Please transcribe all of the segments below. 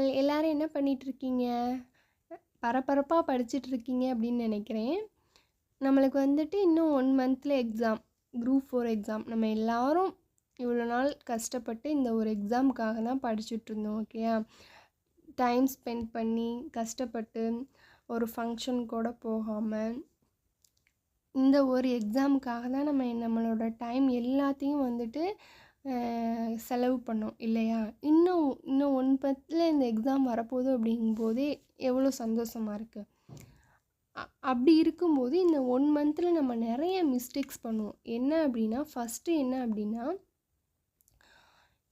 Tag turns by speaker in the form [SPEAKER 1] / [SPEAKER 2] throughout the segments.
[SPEAKER 1] நாள் எல்லோரும் என்ன பண்ணிகிட்ருக்கீங்க பரபரப்பாக படிச்சிட்ருக்கீங்க அப்படின்னு நினைக்கிறேன். நம்மளுக்கு வந்துட்டு இன்னும் ஒன் மந்தில் எக்ஸாம் குரூப் ஃபோர் எக்ஸாம் நம்ம எல்லாரும் இவ்வளோ நாள் கஷ்டப்பட்டு இந்த ஒரு எக்ஸாமுக்காக தான் படிச்சுட்ருந்தோம் ஓகேயா டைம் ஸ்பெண்ட் பண்ணி கஷ்டப்பட்டு ஒரு ஃபங்க்ஷன் கூட போகாமல் இந்த ஒரு எக்ஸாமுக்காக தான் நம்ம நம்மளோட டைம் எல்லாத்தையும் வந்துட்டு செலவு பண்ணோம் இல்லையா? இன்னும் இன்னும் ஒன் மந்த்தில் இந்த எக்ஸாம் வரப்போகுது அப்படிங்கும்போதே எவ்வளோ சந்தோஷமாக இருக்குது அப்படி இருக்கும்போது இந்த ஒன் மந்தில் நம்ம நிறைய மிஸ்டேக்ஸ் பண்ணுவோம். என்ன அப்படின்னா ஃபஸ்ட்டு என்ன அப்படின்னா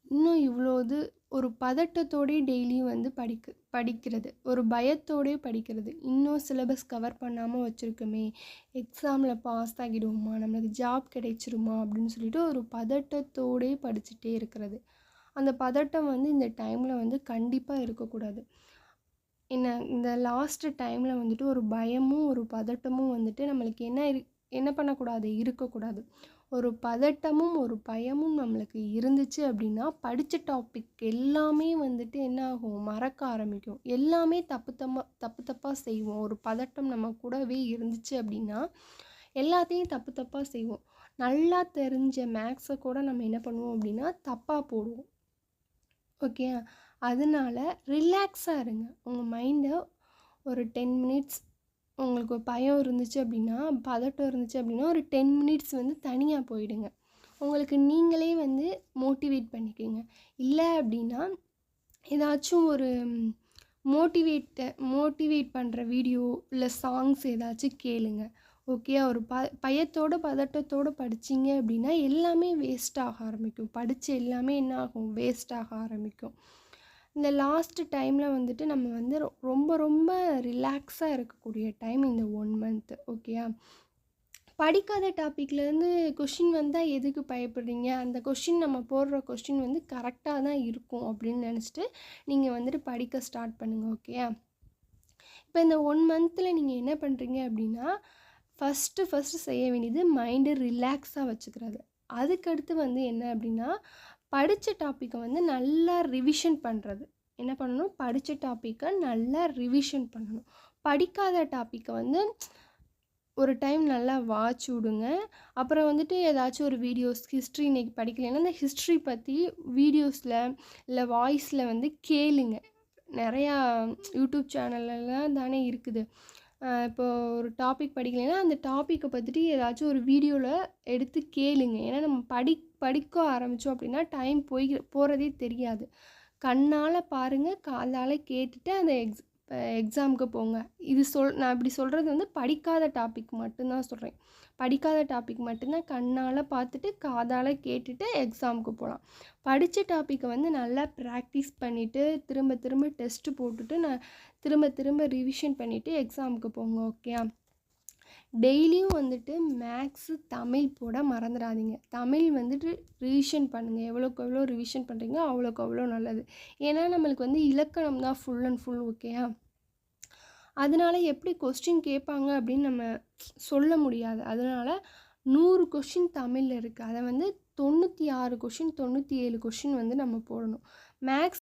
[SPEAKER 1] இன்னும் இவ்வளோ இது ஒரு பதட்டத்தோடே டெய்லியும் வந்து படிக்க படிக்கிறது. ஒரு பயத்தோடயே படிக்கிறது. இன்னும் சிலபஸ் கவர் பண்ணாமல் வச்சுருக்கோமே. எக்ஸாமில் பாஸ் ஆகிடுவோமா? நம்மளுக்கு ஜாப் கிடைச்சிருமா? அப்படின்னு சொல்லிட்டு ஒரு பதட்டத்தோடே படிச்சுட்டே இருக்கிறது. அந்த பதட்டம் வந்து இந்த டைமில் வந்து கண்டிப்பாக இருக்கக்கூடாது. என்ன இந்த லாஸ்ட்டு டைமில் வந்துட்டு ஒரு பயமும் ஒரு பதட்டமும் வந்துட்டு நம்மளுக்கு என்ன இரு என்ன பண்ணக்கூடாது? இருக்கக்கூடாது. ஒரு பதட்டமும் ஒரு பயமும் நம்மளுக்கு இருந்துச்சு அப்படின்னா படித்த டாபிக் எல்லாமே வந்துட்டு என்ன ஆகும்? மறக்க ஆரம்பிக்கும். எல்லாமே தப்பு தம்மா தப்பு தப்பாக செய்வோம். ஒரு பதட்டம் நம்ம கூடவே இருந்துச்சு அப்படின்னா எல்லாத்தையும் தப்பு தப்பாக செய்வோம். நல்லா தெரிஞ்ச மேக்ஸை கூட நம்ம என்ன பண்ணுவோம் அப்படின்னா தப்பாக போடுவோம். ஓகே அதனால ரிலாக்ஸாக இருங்க. உங்கள் மைண்டை ஒரு டென் மினிட்ஸ் உங்களுக்கு ஒரு பயம் இருந்துச்சு அப்படின்னா பதட்டம் இருந்துச்சு அப்படின்னா ஒரு டென் மினிட்ஸ் வந்து தனியாக போயிடுங்க. உங்களுக்கு நீங்களே வந்து மோட்டிவேட் பண்ணிக்கோங்க. இல்லை அப்படின்னா ஏதாச்சும் ஒரு மோட்டிவேட்ட மோட்டிவேட் பண்ணுற வீடியோ இல்லை சாங்ஸ் ஏதாச்சும் கேளுங்க. ஓகே ஒரு ப பயத்தோட பதட்டத்தோடு படிச்சீங்க அப்படின்னா எல்லாமே வேஸ்ட் ஆக ஆரம்பிக்கும். படித்து எல்லாமே என்ன ஆகும்? வேஸ்ட் ஆக ஆரம்பிக்கும். இந்த லாஸ்ட் டைமில் வந்துட்டு நம்ம வந்து ரொ- ரொம்ப ரொம்ப ரிலாக்ஸாக இருக்கக்கூடிய டைம் இந்த ஒன் மந்த்து ஓகேயா படிக்காத டாப்பிக்லேருந்து கொஷின் வந்தால் எதுக்கு பயப்படுறீங்க? அந்த கொஷின் நம்ம போடுற கொஷின் வந்து கரெக்டாக தான் இருக்கும் அப்படின்னு நினச்சிட்டு நீங்கள் வந்துட்டு படிக்க ஸ்டார்ட் பண்ணுங்கள் ஓகேயா இப்போ இந்த ஒன் மந்தில் நீங்கள் என்ன பண்ணுறீங்க அப்படின்னா ஃபஸ்ட்டு ஃபஸ்ட்டு செய்ய வேண்டியது மைண்டை ரிலாக்ஸாக வச்சுக்கிறது. அதுக்கடுத்து வந்து என்ன அப்படின்னா படித்த டாப்பிக்கை வந்து நல்லா ரிவிஷன் பண்ணுறது என்ன பண்ணணும்? படித்த டாப்பிக்கை நல்லா ரிவிஷன் பண்ணணும். படிக்காத டாப்பிக்கை வந்து ஒரு டைம் நல்லா வாட்ச் விடுங்க. அப்புறம் வந்துட்டு ஏதாச்சும் ஒரு வீடியோஸ் ஹிஸ்ட்ரி இன்றைக்கி படிக்கலைன்னா அந்த ஹிஸ்ட்ரி பற்றி வீடியோஸில் இல்லை வாய்ஸில் வந்து கேளுங்க. நிறையா யூடியூப் சேனல்லாம் தானே இருக்குது. இப்போது ஒரு டாபிக் படிக்கலைன்னா அந்த டாப்பிக்கை பற்றிட்டு ஏதாச்சும் ஒரு வீடியோவில் எடுத்து கேளுங்க. ஏன்னா நம்ம படி படிக்க ஆரம்பித்தோம் அப்படின்னா டைம் போய் போகிறதே தெரியாது. கண்ணால் பாருங்கள் காதால் கேட்டுட்டு அந்த எக்ஸ் இப்போ எக்ஸாமுக்கு போங்க. இது சொல் நான் இப்படி சொல்கிறது வந்து படிக்காத டாபிக் மட்டும்தான் சொல்கிறேன் படிக்காத டாபிக் மட்டும்தான் கண்ணால் பார்த்துட்டு காதால் கேட்டுட்டு எக்ஸாமுக்கு போகலாம் படித்த டாப்பிக்கை வந்து நல்லா ப்ராக்டிஸ் பண்ணிவிட்டு திரும்ப திரும்ப டெஸ்ட்டு போட்டுட்டு நான் திரும்ப திரும்ப ரிவிஷன் பண்ணிவிட்டு எக்ஸாமுக்கு போங்க ஓகே டெய்லியும் வந்துட்டு மேக்ஸு தமிழ் போட மறந்துடாதீங்க தமிழ் வந்துட்டு ரிவிஷன் பண்ணுங்கள் எவ்வளோக்கு எவ்வளோ ரிவிஷன் பண்ணுறீங்களோ அவ்வளோக்கு அவ்வளோ நல்லது. ஏன்னா நம்மளுக்கு வந்து இலக்கணம் தான் ஃபுல் அண்ட் ஃபுல் ஓகேயா அதனால எப்படி கொஸ்டின் கேட்பாங்க அப்படின்னு நம்ம சொல்ல முடியாது. அதனால் நூறு கொஷின் தமிழில் இருக்குது அதை வந்து தொண்ணூற்றி ஆறு கொஷின் தொண்ணூற்றி ஏழு கொஷின் வந்து நம்ம போடணும். மேக்ஸ்